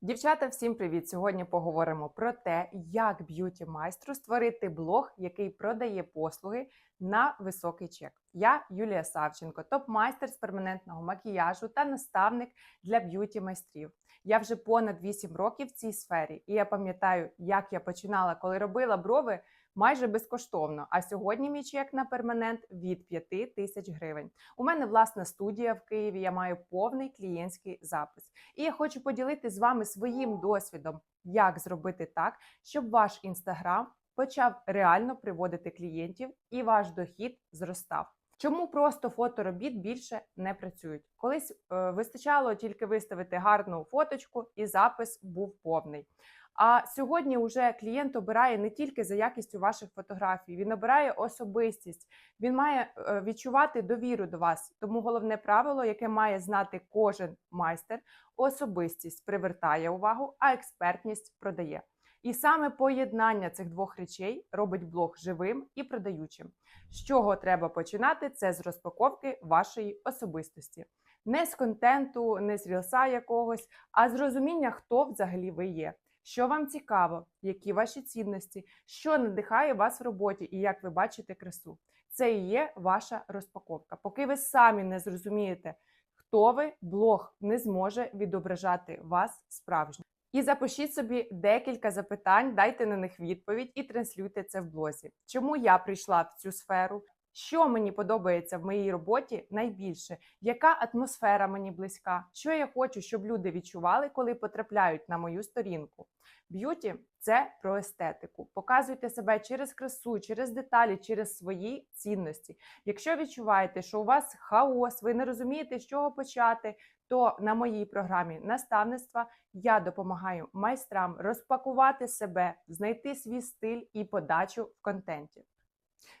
Дівчата, всім привіт! Сьогодні поговоримо про те, як б'юті майстру створити блог, який продає послуги на високий чек. Я Юлія Савченко, топ-майстер з перманентного макіяжу та наставник для б'юті майстрів. Я вже понад 8 років в цій сфері, і я пам'ятаю, як я починала, коли робила брови майже безкоштовно. А сьогодні мій чек на перманент від 5 тисяч гривень. У мене власна студія в Києві. Я маю повний клієнтський запис. І я хочу поділитися з вами своїм досвідом, як зробити так, щоб ваш інстаграм почав реально приводити клієнтів і ваш дохід зростав. Чому просто фоторобіт більше не працюють? Колись е, вистачало тільки виставити гарну фоточку, і запис був повний. А сьогодні вже клієнт обирає не тільки за якістю ваших фотографій, він обирає особистість, він має е, відчувати довіру до вас. Тому головне правило, яке має знати кожен майстер, особистість привертає увагу, а експертність продає. І саме поєднання цих двох речей робить блог живим і продаючим. З чого треба починати? Це з розпаковки вашої особистості. Не з контенту, не з рілса якогось, а з розуміння, хто взагалі ви є. Що вам цікаво, які ваші цінності, що надихає вас в роботі і як ви бачите красу. Це і є ваша розпаковка. Поки ви самі не зрозумієте, хто ви, блог не зможе відображати вас справжньо. І запишіть собі декілька запитань, дайте на них відповідь і транслюйте це в блозі. Чому я прийшла в цю сферу? Що мені подобається в моїй роботі найбільше? Яка атмосфера мені близька? Що я хочу, щоб люди відчували, коли потрапляють на мою сторінку? Б'юті це про естетику. Показуйте себе через красу, через деталі, через свої цінності. Якщо відчуваєте, що у вас хаос, ви не розумієте, з чого почати, то на моїй програмі наставництва я допомагаю майстрам розпакувати себе, знайти свій стиль і подачу в контенті.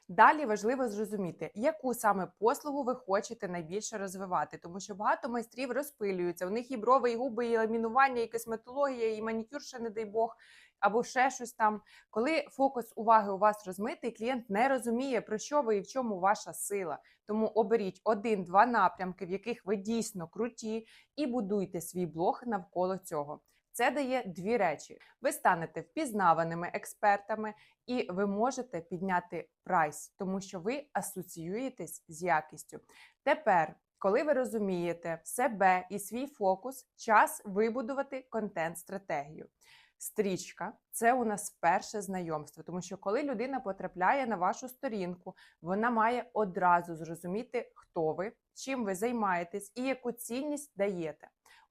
Далі важливо зрозуміти, яку саме послугу ви хочете найбільше розвивати, тому що багато майстрів розпилюються. У них і брови, і губи, і ламінування, і косметологія, і манікюр, ще не дай Бог, або ще щось там. Коли фокус уваги у вас розмитий, клієнт не розуміє, про що ви і в чому ваша сила. Тому оберіть один-два напрямки, в яких ви дійсно круті, і будуйте свій блог навколо цього. Це дає дві речі: ви станете впізнаваними експертами, і ви можете підняти прайс, тому що ви асоціюєтесь з якістю. Тепер, коли ви розумієте себе і свій фокус, час вибудувати контент-стратегію. Стрічка це у нас перше знайомство, тому що коли людина потрапляє на вашу сторінку, вона має одразу зрозуміти, хто ви, чим ви займаєтесь і яку цінність даєте.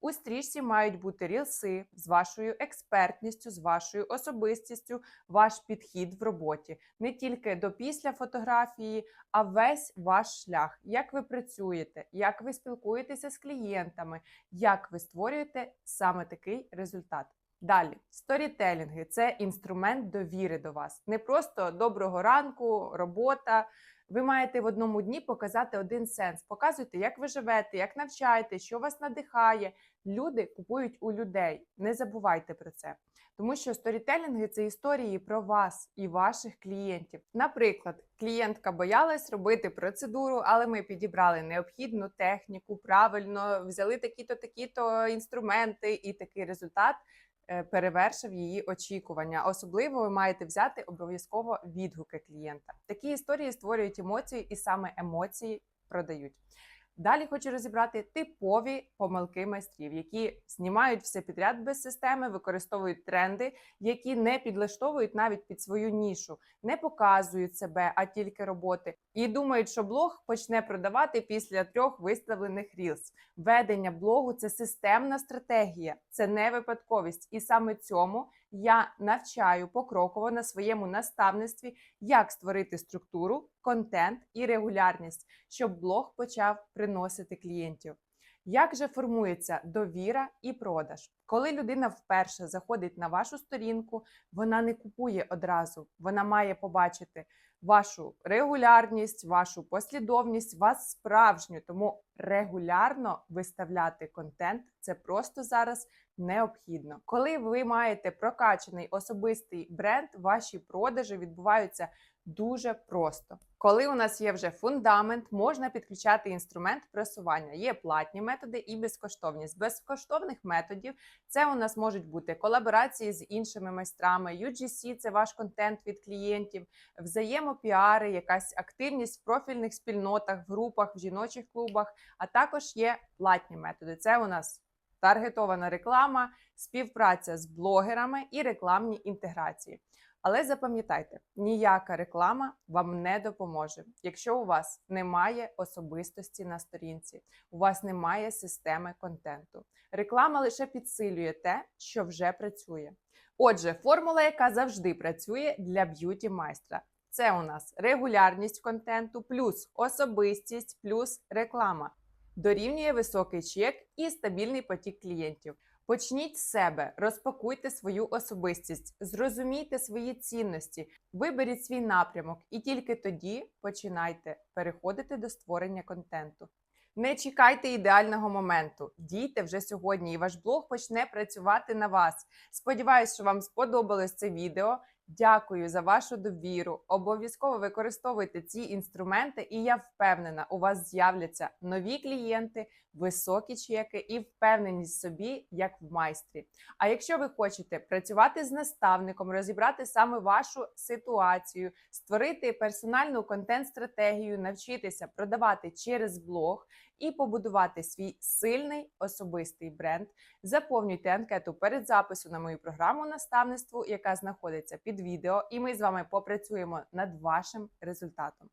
У стрічці мають бути рілси з вашою експертністю, з вашою особистістю, ваш підхід в роботі, не тільки до після фотографії, а весь ваш шлях, як ви працюєте, як ви спілкуєтеся з клієнтами, як ви створюєте саме такий результат. Далі, сторітелінги це інструмент довіри до вас. Не просто доброго ранку, робота. Ви маєте в одному дні показати один сенс. Показуйте, як ви живете, як навчаєте, що вас надихає. Люди купують у людей. Не забувайте про це. Тому що сторітелінги це історії про вас і ваших клієнтів. Наприклад, клієнтка боялась робити процедуру, але ми підібрали необхідну техніку, правильно взяли такі-то, такі-то інструменти, і такий результат е, перевершив її очікування. Особливо ви маєте взяти обов'язково відгуки клієнта. Такі історії створюють емоції, і саме емоції продають. Далі хочу розібрати типові помилки майстрів, які знімають все підряд без системи, використовують тренди, які не підлаштовують навіть під свою нішу, не показують себе, а тільки роботи, і думають, що блог почне продавати після трьох виставлених рілс. Ведення блогу це системна стратегія, це не випадковість, і саме цьому я навчаю покроково на своєму наставництві, як створити структуру, контент і регулярність, щоб блог почав приносити клієнтів. Як же формується довіра і продаж? Коли людина вперше заходить на вашу сторінку, вона не купує одразу, вона має побачити вашу регулярність, вашу послідовність, вас справжню. Тому регулярно виставляти контент це просто зараз необхідно. Коли ви маєте прокачаний особистий бренд, ваші продажі відбуваються дуже просто. Коли у нас є вже фундамент, можна підключати інструмент просування. Є платні методи і безкоштовні. З безкоштовних методів це у нас можуть бути колаборації з іншими майстрами, UGC – це ваш контент від клієнтів, взаємопіари, якась активність в профільних спільнотах, в групах, в жіночих клубах. А також є платні методи. Це у нас таргетована реклама, співпраця з блогерами і рекламні інтеграції. Але запам'ятайте, ніяка реклама вам не допоможе, якщо у вас немає особистості на сторінці, у вас немає системи контенту. Реклама лише підсилює те, що вже працює. Отже, формула, яка завжди працює для б'юті майстра. Це у нас регулярність контенту, плюс особистість, плюс реклама. Дорівнює високий чек і стабільний потік клієнтів. Почніть з себе, розпакуйте свою особистість, зрозумійте свої цінності, виберіть свій напрямок, і тільки тоді починайте переходити до створення контенту. Не чекайте ідеального моменту. Дійте вже сьогодні, і ваш блог почне працювати на вас. Сподіваюсь, що вам сподобалось це відео. Дякую за вашу довіру. Обов'язково використовуйте ці інструменти, і я впевнена, у вас з'являться нові клієнти, високі чеки і впевненість собі, як в майстрі. А якщо ви хочете працювати з наставником, розібрати саме вашу ситуацію, створити персональну контент-стратегію, навчитися продавати через блог і побудувати свій сильний особистий бренд, заповнюйте анкету перед записом на мою програму наставництву, яка знаходиться під відео, і ми з вами попрацюємо над вашим результатом.